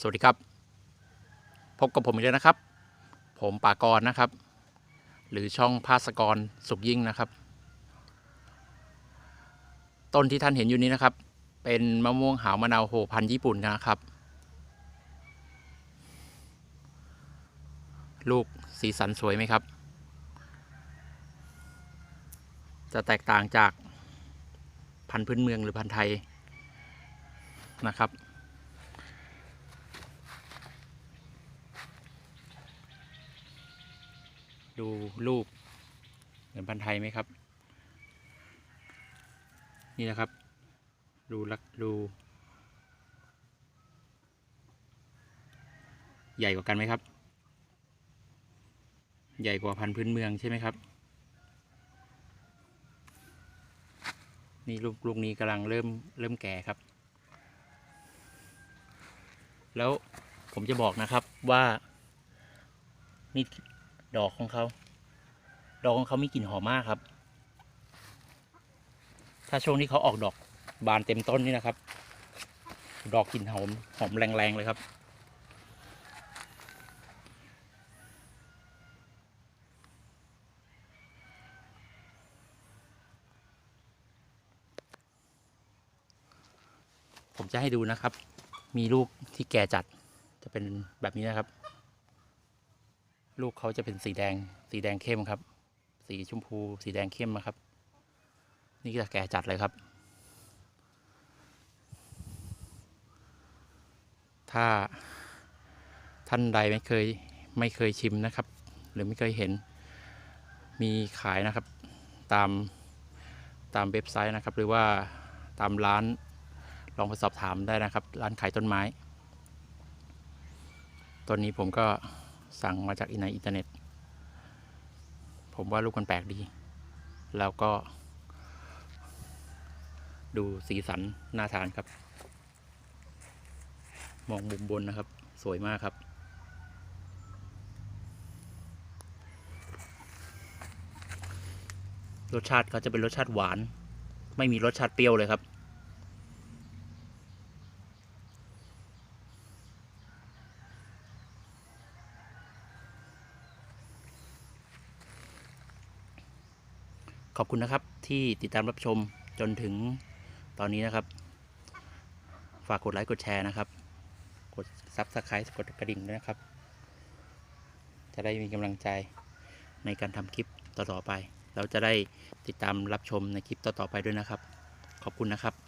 สวัสดีครับ พบกับผมอีกแล้วนะครับ ผมปากรนะครับ หรือช่องภาสกรสุขยิ่งนะครับ ต้นที่ท่านเห็นอยู่นี้นะครับ เป็นมะม่วงหาวมะนาวโหพันธุ์ญี่ปุ่นนะครับ ลูกสีสันสวยไหมครับ จะแตกต่างจากพันธุ์พื้นเมืองหรือพันธุ์ไทยนะครับ ดูรูปเหมือนพันธุ์ไทยไหมครับ นี่นะครับ ดูลักดูใหญ่กว่ากันไหมครับ ใหญ่กว่าพันธุ์พื้นเมืองใช่ไหมครับ นี่ลูกลูกนี้กำลังเริ่มเริ่มแก่ครับ แล้วผมจะบอกนะครับว่านี่ ดอกของเขา ดอกของเขามีกลิ่นหอมมากครับ ถ้าช่วงที่เขาออกดอกบานเต็มต้นนี่นะครับ ดอกกลิ่นหอมหอมแรงๆเลยครับ ผมจะให้ดูนะครับ มีลูกที่แก่จัดจะเป็นแบบนี้นะครับ ลูกเขาจะเป็นสีแดง สีแดงเข้มครับ สีชมพู สีแดงเข้มนะครับ นี่จะแก่จัดเลยครับ ถ้าท่านใดไม่เคยไม่เคยชิมนะครับ หรือไม่เคยเห็น มีขายนะครับ ตามตามเว็บไซต์นะครับ หรือว่าตามร้านลองไปสอบถามได้นะครับ ร้านขายต้นไม้ ต้นนี้ผมก็ สั่งมาจากในอินเทอร์เน็ต ผมว่าลูกมันแปลกดี แล้วก็ ดูสีสันน่าทานครับ มองมุมบนนะครับ สวยมากครับ รสชาติเขาจะเป็นรสชาติหวาน ไม่มีรสชาติเปรี้ยวเลยครับ ขอบคุณนะครับที่ติดตามรับชมจนถึงตอนนี้นะครับ ฝากกดไลค์กดแชร์นะครับ กดซับสไครต์กดกระดิ่งด้วยนะครับ จะได้มีกำลังใจในการทำคลิปต่อๆไป เราจะได้ติดตามรับชมในคลิปต่อๆไปด้วยนะครับ ขอบคุณนะครับ